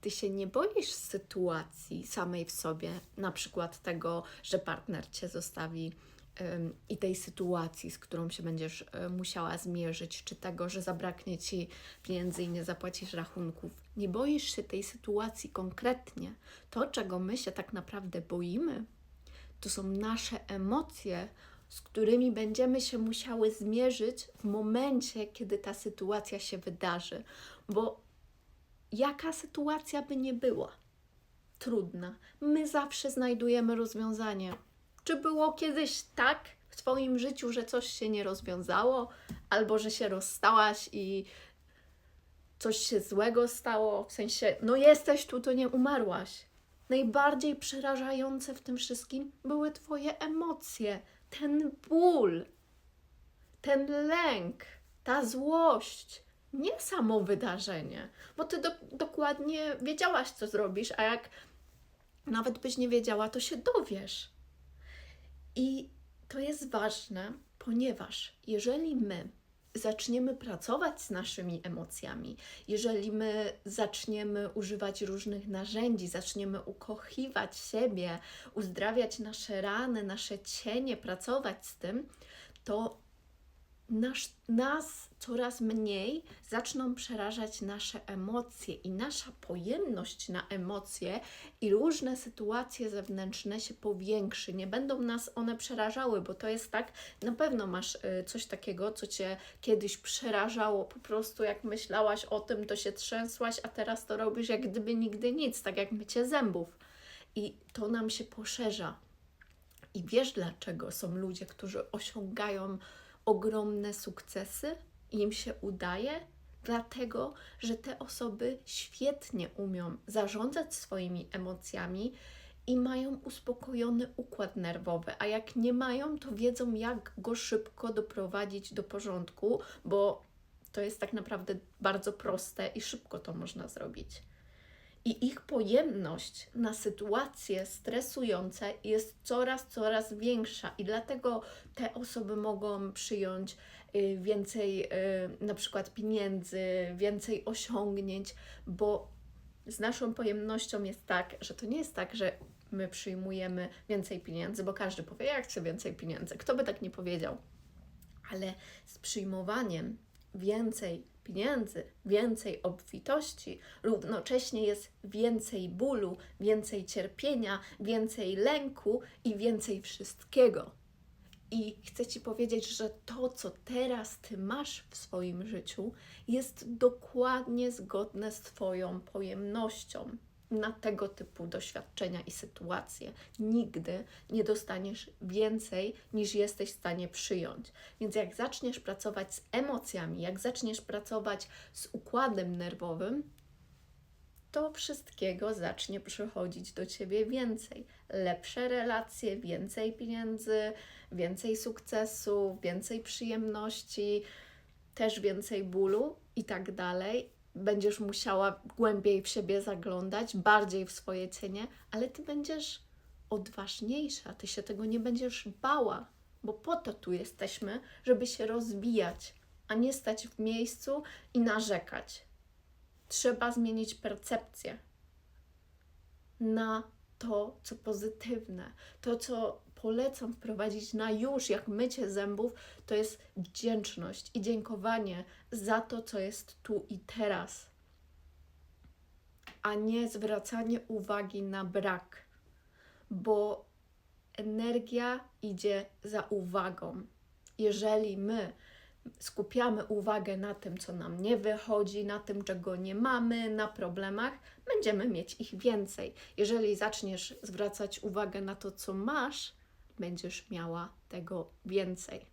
ty się nie boisz sytuacji samej w sobie, na przykład tego, że partner cię zostawi ym, i tej sytuacji, z którą się będziesz y, musiała zmierzyć, czy tego, że zabraknie ci pieniędzy i nie zapłacisz rachunków. Nie boisz się tej sytuacji konkretnie. To, czego my się tak naprawdę boimy, to są nasze emocje, z którymi będziemy się musiały zmierzyć w momencie, kiedy ta sytuacja się wydarzy. Bo jaka sytuacja by nie była trudna, my zawsze znajdujemy rozwiązanie. Czy było kiedyś tak w Twoim życiu, że coś się nie rozwiązało, albo że się rozstałaś i coś się złego stało? W sensie, no jesteś tu, to nie umarłaś. Najbardziej przerażające w tym wszystkim były Twoje emocje, ten ból, ten lęk, ta złość, nie samo wydarzenie, bo ty do, dokładnie wiedziałaś, co zrobisz, a jak nawet byś nie wiedziała, to się dowiesz. I to jest ważne, ponieważ jeżeli my zaczniemy pracować z naszymi emocjami, jeżeli my zaczniemy używać różnych narzędzi, zaczniemy ukochiwać siebie, uzdrawiać nasze rany, nasze cienie, pracować z tym, to nasz, nas coraz mniej zaczną przerażać nasze emocje i nasza pojemność na emocje i różne sytuacje zewnętrzne się powiększy. Nie będą nas one przerażały, bo to jest tak, na pewno masz y, coś takiego, co cię kiedyś przerażało, po prostu jak myślałaś o tym, to się trzęsłaś, a teraz to robisz jak gdyby nigdy nic, tak jak mycie zębów. I to nam się poszerza. I wiesz dlaczego są ludzie, którzy osiągają ogromne sukcesy i im się udaje? Dlatego, że te osoby świetnie umią zarządzać swoimi emocjami i mają uspokojony układ nerwowy, a jak nie mają, to wiedzą, jak go szybko doprowadzić do porządku, bo to jest tak naprawdę bardzo proste i szybko to można zrobić. I ich pojemność na sytuacje stresujące jest coraz, coraz większa, i dlatego te osoby mogą przyjąć y, więcej, y, na przykład pieniędzy, więcej osiągnięć, bo z naszą pojemnością jest tak, że to nie jest tak, że my przyjmujemy więcej pieniędzy, bo każdy powie, ja chcę więcej pieniędzy. Kto by tak nie powiedział? Ale z przyjmowaniem więcej pieniędzy, więcej obfitości, równocześnie jest więcej bólu, więcej cierpienia, więcej lęku i więcej wszystkiego. I chcę Ci powiedzieć, że to, co teraz Ty masz w swoim życiu, jest dokładnie zgodne z Twoją pojemnością na tego typu doświadczenia i sytuacje. Nigdy nie dostaniesz więcej niż jesteś w stanie przyjąć. Więc jak zaczniesz pracować z emocjami, jak zaczniesz pracować z układem nerwowym, to wszystkiego zacznie przychodzić do ciebie więcej. Lepsze relacje, więcej pieniędzy, więcej sukcesu, więcej przyjemności, też więcej bólu i tak dalej będziesz musiała głębiej w siebie zaglądać, bardziej w swoje cienie, ale ty będziesz odważniejsza, ty się tego nie będziesz bała, bo po to tu jesteśmy, żeby się rozwijać, a nie stać w miejscu i narzekać. Trzeba zmienić percepcję na to, co pozytywne, to, co polecam wprowadzić na już, jak mycie zębów, to jest wdzięczność i dziękowanie za to, co jest tu i teraz, a nie zwracanie uwagi na brak, bo energia idzie za uwagą. Jeżeli my skupiamy uwagę na tym, co nam nie wychodzi, na tym, czego nie mamy, na problemach, będziemy mieć ich więcej. Jeżeli zaczniesz zwracać uwagę na to, co masz, będziesz miała tego więcej.